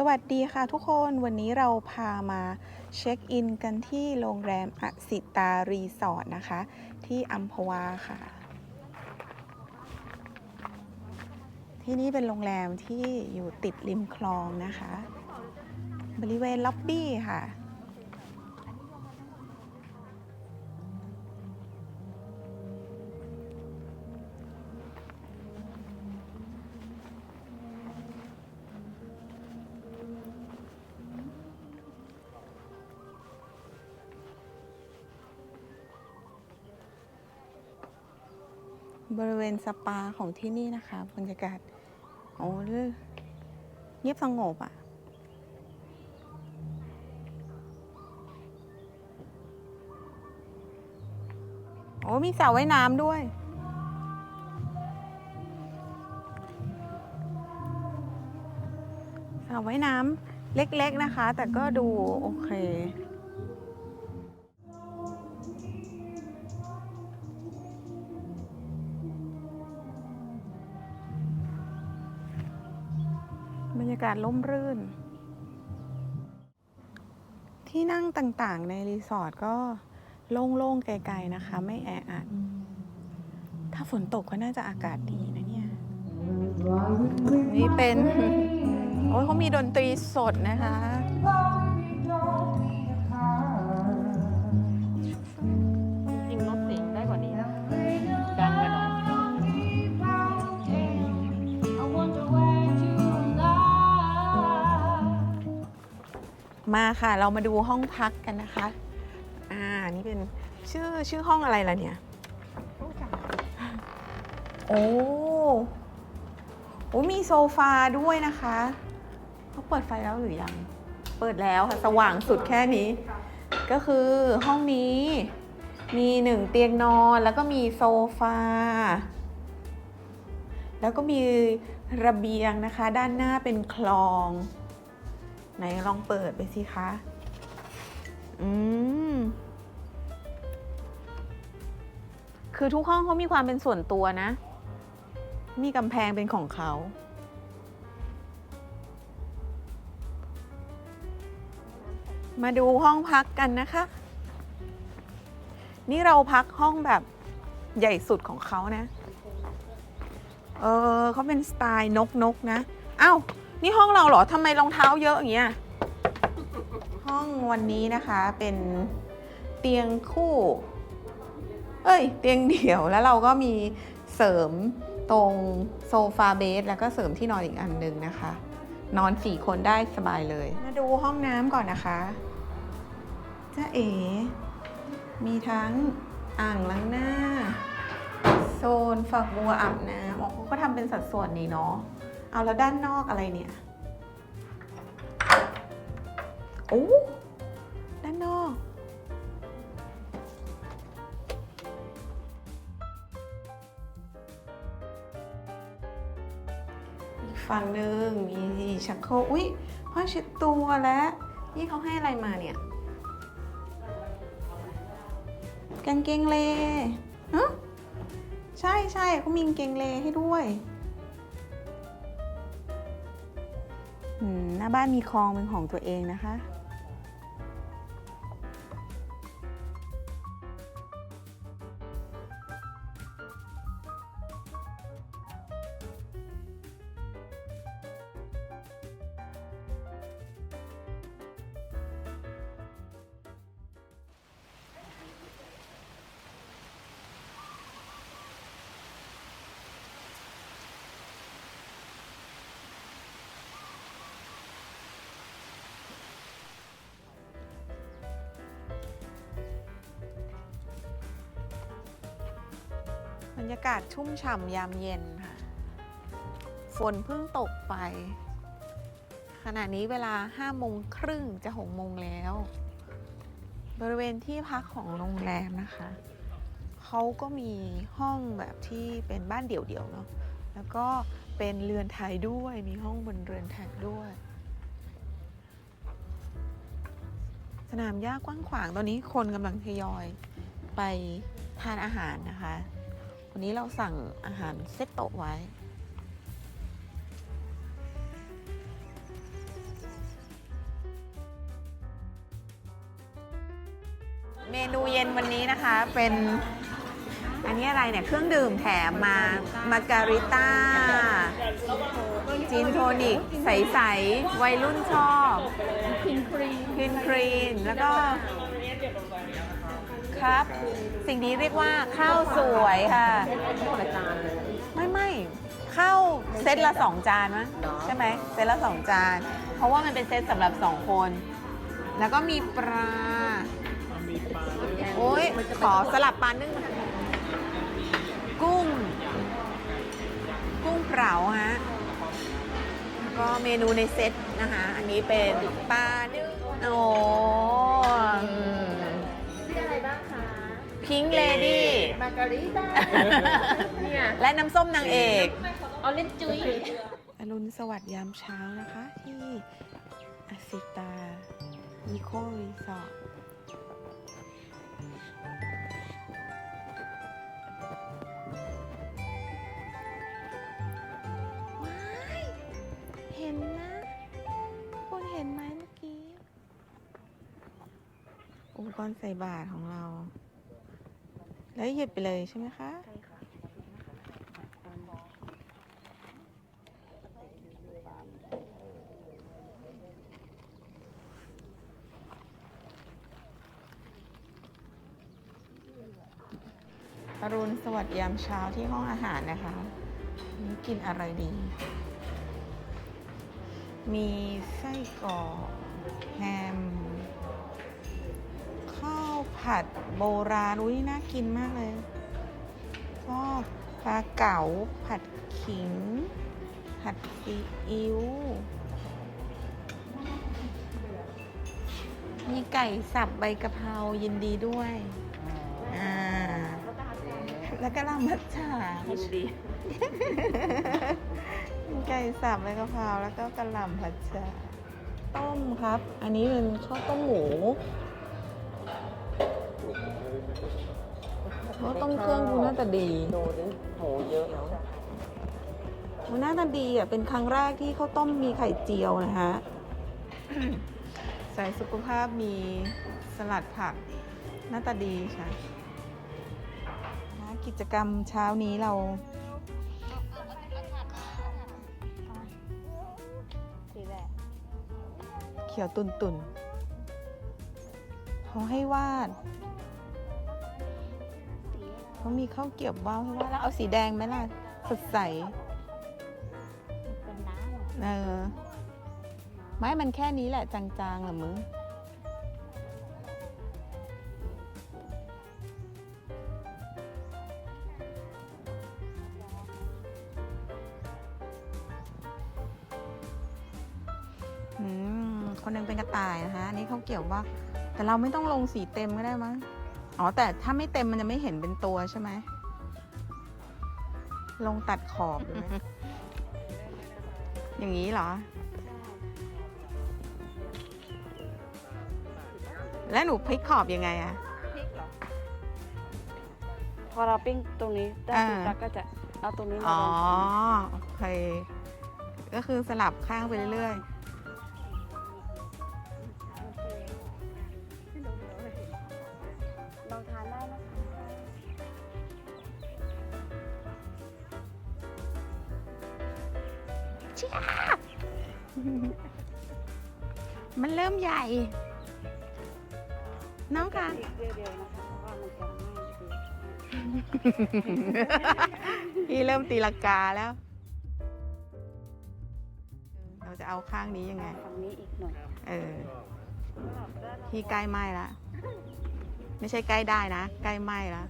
สวัสดีค่ะทุกคนวันนี้เราพามาเช็คอินกันที่โรงแรมอสิตารีสอร์ทนะคะ ที่อัมพวาค่ะ ที่นี่เป็นโรงแรมที่อยู่ติดริมคลองนะคะ บริเวณล็อบบี้ค่ะ บริเวณสปาของที่นี่นะคะบรรยากาศโอ้เงียบสงบอะ่ะโอ้มีสระว่ายน้ำด้วย สระว่ายน้ำเล็กๆนะคะ แต่ก็ดูโอเค รรยากาศล่มรื่น ที่นั่งต่างๆ ในรีสอร์ทก็โล่งๆไกลๆนะคะ ไม่แออัด ถ้าฝนตกก็น่าจะอากาศดีนะเนี่ย นี่เป็น โอ้ยเขามีดนตรีสดนะคะ มาค่ะ เรามาดูห้องพักกันนะคะ อ่า นี่เป็นชื่อชื่อห้องอะไรล่ะเนี่ย โอ้โอ้มีโซฟาด้วยนะคะ เขาเปิดไฟแล้วหรือยัง เปิดแล้วค่ะ สว่างสุดแค่นี้ ก็คือห้องนี้ มีหนึ่งเตียงนอนแล้วก็มีโซฟา แล้วก็มีระเบียงนะคะ ด้านหน้าเป็นคลอง ไหนลองเปิดไปสิคะ อืม คือทุกห้องเขามีความเป็นส่วนตัวนะ มีกำแพงเป็นของเขา มาดูห้องพักกันนะคะ นี่เราพักห้องแบบใหญ่สุดของเขานะ เออเขาเป็นสไตล์นกนกนะเอ้า นี่ห้องเราเหรอทำไมรองเท้าเยอะอย่างเงี้ย ห้องวันนี้นะคะเป็นเตียงคู่ เอ้ย เตียงเดี่ยวแล้วเราก็มีเสริมตรงโซฟาเบสแล้วก็เสริมที่นอนอีกอันหนึ่งนะคะ นอนสี่คนได้สบายเลย มาดูห้องน้ำก่อนนะคะจ้าเอ๋ มีทั้งอ่างล้างหน้า โซนฝักบัวอาบน้ำเขาก็ทำเป็นสัดส่วนนี้เนาะ เอาแล้วด้านนอกอะไรเนี่ยโอ้ด้านนอก อีกฝั่งหนึ่งมีชักโครกอุ้ยผ้าเช็ดตัวและนี่เขาให้อะไรมาเนี่ยกางเกงเลฮะใช่ใช่เขามีกางเกงเลให้ด้วย บ้านมีคลองเป็นของตัวเองนะคะ บรรยากาศชุ่มฉ่ำยามเย็นค่ะ ฝนเพิ่งตกไป ขณะนี้เวลา5โมงครึ่งจะ6โมงแล้ว บริเวณที่พักของโรงแรมนะคะ เขาก็มีห้องแบบที่เป็นบ้านเดี่ยวๆเนาะ แล้วก็เป็นเรือนไทยด้วย มีห้องบนเรือนไทยด้วย สนามหญ้ากว้างขวาง ตอนนี้คนกำลังทยอยไปทานอาหารนะคะันนี้เราสั่งอาหารเซตโตไว้ เมนูเย็นวันนี้นะคะเป็นอันนี้อะไรเนี่ย เครื่องดื่มแถมมา มาการิต้าจินโทนิก ใส ๆ วัยรุ่นชอบ คินครีน แล้วก็ ครับ สิ่งนี้เรียกว่าข้าวสวยค่ะคนละจานเลย ไม่ไม่ข้าวเซตละสองจานมั้ยเหรอใช่ไหมเซตละสองจาน เพราะว่ามันเป็นเซตสำหรับสองคน แล้วก็มีปลาโอ้ยขอสลับปลานึ่งมาทางนี้กุ้ง กุ้งเผาฮะ ก็เมนูในเซตนะคะ อันนี้เป็นปลานึ่งโอ้ชื่อ พิงเลดี้ มาการิต้าเนี่ยและน้ำส้มนางเอกออเรนจุ้ยอรุณสวัสดิ์ยามเช้านะคะ ที่อาสิตาอีโครีสอร์ทว้ายเห็นนะคุณเห็นไหมเมื่อกี้ อุปกรณ์ใส่บาตรของเรา แล้วหยิบไปเลยใช่ไหมคะอรุณสวัสดิ์ยามเช้าที่ห้องอาหารนะคะ นี่กินอะไรดี มีไส้กรอกแฮม ผัดโบราณ อุ้ยน่ากินมากเลยก็ปลาเก๋าผัดขิง ผัดซีอิ๊ว มีไก่สับใบกะเพรายินดีด้วย อ่า แล้วก็ลำมัดฉายินดีมีไก่สับใบกะเพราแล้วก็กระหล่ำผัดฉาต้มครับ อันนี้เป็นข้าวต้มหมู ข้าวต้มเครื่องดูน่าจะดีดูดิหมูเยอะเนาะดูน่าจะดีอะ เป็นครั้งแรกที่ข้าวต้มมีไข่เจียวนะฮะใส่สุขภาพมีสลัดผักหน้าตาดีใช่นะกิจกรรมเช้านี้เราสีแหละเขียวตุนตุนเขาให้วาด เขามีข้าวเกรียบว่าวให้วาดแล้วเอาสีแดงไหมล่ะ สดใส เป็นน้ำเออ ไม่มันแค่นี้แหละจางๆเหรอมึงอืมคนหนึงเป็นกระต่ายนะคะอันนี้เขาเกี่ยวว่า แต่เราไม่ต้องลงสีเต็มก็ได้มั้ง อ๋อ แต่ถ้าไม่เต็มมันจะไม่เห็นเป็นตัวใช่ไหม ลงตัดขอบหรือไหมอย่างนี้เหรอ แล้วหนูพลิกขอบยังไงอะพริกเหรอพอเราปิ้งตรงนี้ได้อ่าปุ๊บเราก็จะเอาตรงนี้มาอ๋อลงโอเค ก็คือสลับข้างไปเรื่อยๆ มันเริ่มใหญ่ น้องคะพริกเดียวๆนะคะเพราะว่ามันจะไม่ดีพี่เริ่มตีลังกาแล้ว เราจะเอาข้างนี้ยังไง ฝั่งนี้อีกหน่อยเออ พี่ใกล้ไหม้ละ ไม่ใช่ใกล้ได้นะ ใกล้ไหม้ละ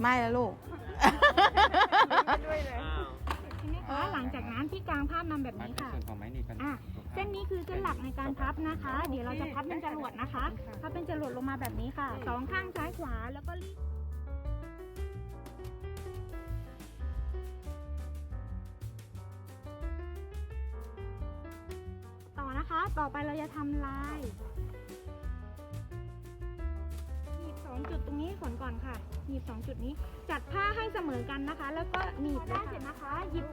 ไหม้แล้วลูกใช่ไหม คะหลังจากนั้นที่กลางภาพนำแบบนี้ค่ะส่วนของไม้หนีบกันอะเส้นนี้คือเส้นหลักในการพับนะคะ เดี๋ยวเราจะพับเป็นจรวดนะคะพับเป็นจรวดลงมาแบบนี้ค่ะสองข้างซ้ายขวาแล้วก็รีบต่อนะคะต่อไปเราจะทำลายหนีบสองจุดตรงนี้ก่อนก่อนค่ะหนีบสองจุดนี้จัดผ้าให้เสมอกันนะคะ แล้วก็หนีบได้เสร็จนะคะหยิบ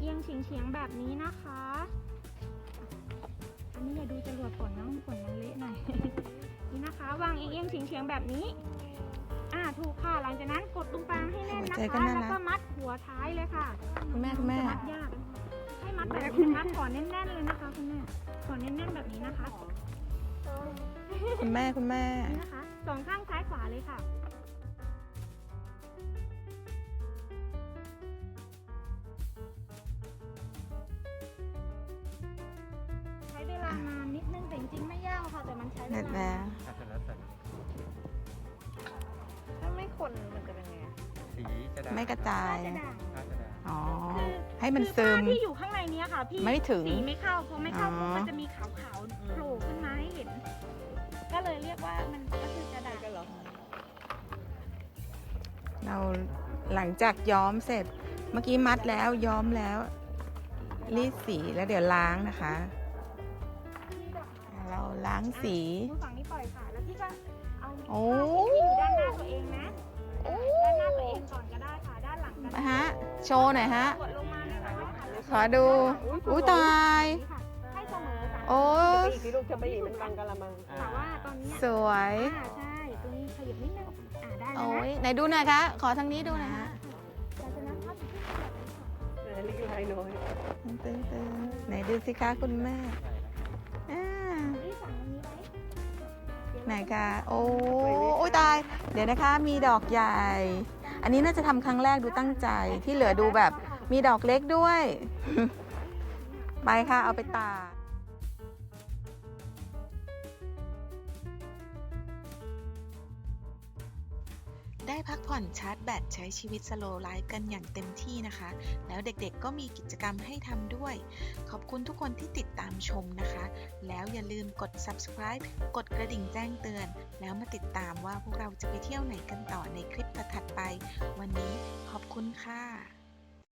แล้วก็วางเอียงๆเฉียงๆแบบนี้นะคะ อันนี้อย่าดูจรวดฝนนะฝนมันเละหน่อย นี่นะคะ วางเอียงๆเฉียงๆแบบนี้ อ่าถูกค่ะ หลังจากนั้นกดตรงกลางให้แน่นนะหัวใจก็คะ น่ารัก แล้วก็มัดหัวท้ายเลยค่ะ คุณแม่คุณแม่จะมัดยาก ให้มัดแบบนี้นะคะก่อนแน่นๆเลยนะคะคุณแม่ก่อนแน่นๆแบบนี้นะคะ คุณแม่คุณแม่ นี่นะคะสองข้างซ้ายขวาเลยค่ะ ริงๆไม่ยากค่ะ แต่มันใช้เวเสร็จลาแล้วอาจจะแล้วแต่ถ้าไม่คนมันจะเป็นไงสีจะได้ไม่กระจาย จะด่างน่าจะได้อ๋อคือให้มันคือซึมผ้าที่อยู่ข้างในเนี้ยค่ะพี่ไม่ถึง สีไม่เข้าพอไม่เข้าอ๋อปุ๊บมันจะมีขาวๆโผล่ขึ้นมาให้เห็น ก็เลยเรียกว่ามันก็คือจะด่างกันเหรอเราหลังจากย้อมเสร็จ เมื่อกี้มัดแล้วย้อมแล้ว รีดสีแล้วเดี๋ยวล้างนะคะเรา ล้างสี มือฝั่งนี้ปล่อยค่ะ แล้วพี่ก็เอาโอ้ ผ้าที่อยู่ด้านหน้าตัวเองนะด้านหน้าตัวเองก่อนก็ได้ค่ะ ด้านหลังก็ได้นะฮะ โชว์หน่อยฮะ กดลงมานะคะขอดู อุ้ยตาย ให้เสมอค่ะโอ้อีกที่ลูกจะไปอีกมันบังกะละมัง แต่ว่าตอนนี้สวย อ่าใช่ ตรงนี้ขยับนิดนึงอ่าได้แล้วโอ้นะยไหนดูหน่อยคะ ขอทางนี้ดูหน่อยฮะหลังจากนั้นพับที่ขยับเลยค่ะแต่ลิกลายน้อย ตึงๆไหนดูสิคะคุณแม่อ่า ไหนเราจคะโอ้โอ้ยตาย เดี๋ยวนะคะมีดอกใหญ่ อันนี้น่าจะทำครั้งแรกดูตั้งใจที่เหลือดูแบบมีดอกเล็กด้วย ไปค่ะเอาไปตาก ได้พักผ่อนชาร์จแบตใช้ชีวิตสโลไลฟ์กันอย่างเต็มที่นะคะ แล้วเด็กๆก็มีกิจกรรมให้ทำด้วย ขอบคุณทุกคนที่ติดตามชมนะคะ แล้วอย่าลืมกด subscribe กดกระดิ่งแจ้งเตือน แล้วมาติดตามว่าพวกเราจะไปเที่ยวไหนกันต่อในคลิปถัดไป วันนี้ขอบคุณค่ะ